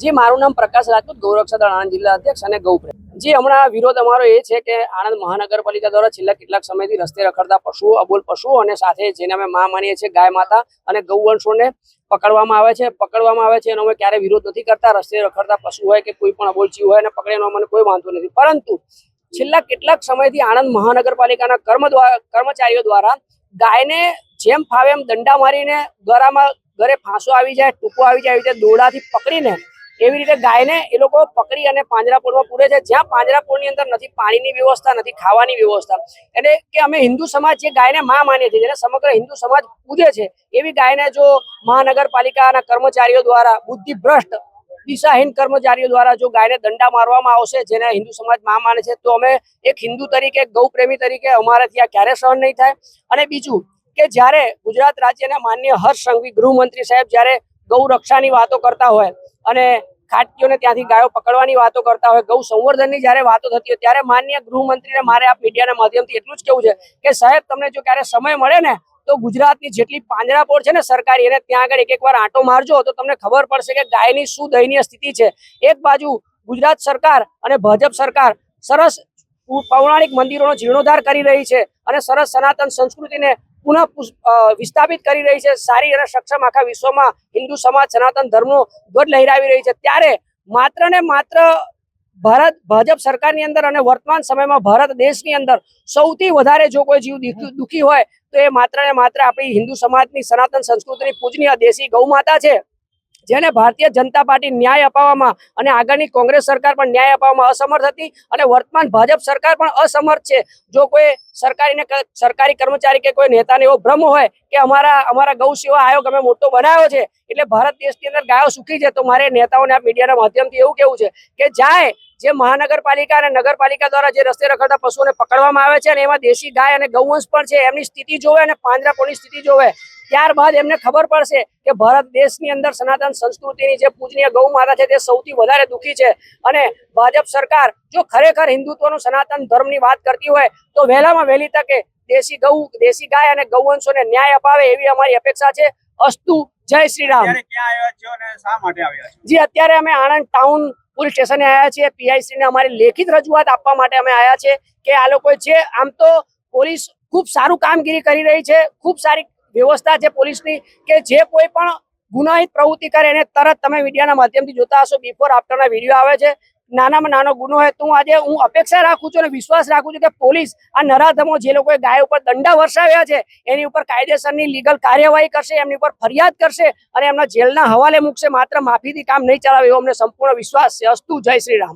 જી, મારું નામ પ્રકાશ રાજપૂત ગૌરક્ષા આણંદ જિલ્લા અધ્યક્ષ અને ગૌપ્રેમ. જે, હમણાં વિરોધ અમારો એ છે કે આણંદ મહાનગરપાલિકા દ્વારા છેલ્લા કેટલાક સમયથી રસ્તે રખડતા પશુઓ, અબોલ પશુઓ અને સાથે જેને અમે મા માનીએ છીએ ગાય માતા અને ગૌવંશોને પકડવામાં આવે છે, પકડવામાં આવે છે એનો અમે ક્યારેય વિરોધ નથી કરતા, રસ્તે રખડતા પશુ હોય કે કોઈ પણ અબોલ જીવ હોય એને પકડે એનો અમને કોઈ વાંધો નથી. પરંતુ છેલ્લા કેટલાક સમયથી આણંદ મહાનગરપાલિકાના કર્મ કર્મચારીઓ દ્વારા ગાયને જેમ ફાવે એમ દંડા મારીને ગરામાં ઘરે ફાંસો આવી જાય, ટૂંકો આવી જાય એવી રીતે દોરડાથી પકડીને એવી રીતે ગાયને એ લોકો પકડી અને પાંજરાપોળમાં પૂરે છે. જ્યાં પાંજરાપોળની અંદર નથી, પાણીની વ્યવસ્થા નથી, ખાવાની વ્યવસ્થા. એટલે કે અમે હિન્દુ સમાજ જે ગાયને માં માનીએ છીએ, જેને સમગ્ર હિન્દુ સમાજ પૂજે છે, એવી ગાયને જો મહાનગરપાલિકાના કર્મચારીઓ દ્વારા, બુદ્ધિભ્રષ્ટ, દિશાહીન કર્મચારીઓ દ્વારા જો ગાયને દંડા મારવામાં આવશે, જેને હિન્દુ સમાજમાં માને છે, તો અમે એક હિન્દુ તરીકે ગૌ પ્રેમી તરીકે અમારાથી આ ક્યારે સહન નહીં થાય. અને બીજું કે જ્યારે ગુજરાત રાજ્યના માન્ય હર્ષ સંઘવી ગૃહમંત્રી સાહેબ જ્યારે ગૌ રક્ષાની વાતો કરતા હોય અને ખાટકીઓને ત્યાંથી ગાયો પકડવાની વાતો કરતા હોય, ગૌ સંવર્ધનની જ્યારે વાતો થતી હોય, ત્યારે માન્ય ગૃહમંત્રીને મારે આ મીડિયાના માધ્યમથી એટલું જ કેવું છે કે સાહેબ, તમને જો ક્યારે સમય મળે ને, તો ગુજરાતની જેટલી પાંજરાપોળ છે ને સરકારી, એને ત્યાં આગળ એક એક વાર આંટો મારજો, તો તમને ખબર પડશે કે ગાયની શું દયનીય સ્થિતિ છે. એક બાજુ ગુજરાત સરકાર અને ભાજપ સરકાર સરસ પૌરાણિક મંદિરોનો જીર્ણોદ્ધાર કરી રહી છે અને સરસ સનાતન સંસ્કૃતિને પુનઃ વિસ્થાપિત કરી રહી છે. સારી અને સક્ષમ આખા વિશ્વમાં હિન્દુ સમાજ, સનાતન ધર્મનો ધ્વજ લહેરાવી રહી છે. ત્યારે માત્ર ને માત્ર ભારત, ભાજપ સરકારની અંદર અને વર્તમાન સમયમાં ભારત દેશની અંદર સૌથી વધારે જો કોઈ જીવ દુઃખી- હોય, તો એ માત્ર ને માત્ર આપણી હિન્દુ સમાજની સનાતન સંસ્કૃતિની પૂજનીય દેશી ગૌ માતા છે. જેને ભારતીય જનતા પાર્ટી ન્યાય અપાવવામાં અને આગળની કોંગ્રેસ સરકાર પણ ન્યાય અપાવવામાં અસમર્થ હતી અને વર્તમાન ભાજપ સરકાર પણ અસમર્થ છે. જો કોઈ સરકારીને સરકારી કર્મચારી કે કોઈ નેતાને એવો ભ્રમ હોય કે અમારા અમારા ગૌ સેવા આયોગ અમે મોટો બનાવ્યો છે, એટલે ભારત દેશની અંદર ગાયો સુખી છે, તો મારે નેતાઓને આ મીડિયાના માધ્યમથી એવું કેવું છે કે જાય જે મહાનગરપાલિકા અને નગરપાલિકા દ્વારા જે રસ્તે રખડતા પશુઓને પકડવામાં આવે છે અને એમાં દેશી ગાય અને ગૌવંશ પણ છે એમની સ્થિતિ જોવે અને પાંજરાપોળની સ્થિતિ જોવે. ત્યારબાદ એમને ખબર પડશે કે ભારત દેશની અંદર સનાતન સંસ્કૃતિની જે પૂજનીય ગૌ માતા છે તે સૌથી વધારે દુઃખી છે. અને ભાજપ સરકાર જો ખરેખર હિન્દુત્વનું સનાતન ધર્મની વાત કરતી હોય તો વહેલામાં વહેલી તકે દેશી ગૌ દેશી ગાય અને ગૌવંશોને ન્યાય અપાવે એવી અમારી અપેક્ષા છે. અસ્તુ જય શ્રી રામ. જી અત્યારે અમે આણંદ ટાઉન પોલીસ સ્ટેશને આવ્યા છીએ. પીઆઈસી ને અમારી લેખિત રજૂઆત આપવા માટે અમે આવ્યા છે કે આ લોકો જે આમ તો પોલીસ ખૂબ સારું કામગીરી કરી રહી છે, ખૂબ સારી વ્યવસ્થા છે પોલીસની કે જે કોઈ પણ ગુનાહિત પ્રવૃત્તિ કરે એને તરત તમે મીડિયાના માધ્યમથી જોતા હશો. બિફોર આફ્ટરના વીડિયો આવે છે. નાનામાં નાનો ગુનો હોય, તો આજે હું અપેક્ષા રાખું છું અને વિશ્વાસ રાખું છું કે પોલીસ આ નરાધમો જે લોકોએ ગાય ઉપર દંડા વરસાવ્યા છે, એની ઉપર કાયદેસરની લીગલ કાર્યવાહી કરશે, એમની ઉપર ફરિયાદ કરશે અને એમના જેલના હવાલે મૂકશે, માત્ર માફીથી કામ નહીં ચલાવે એવો અમને સંપૂર્ણ વિશ્વાસ છે. અસ્તુ જય શ્રી રામ.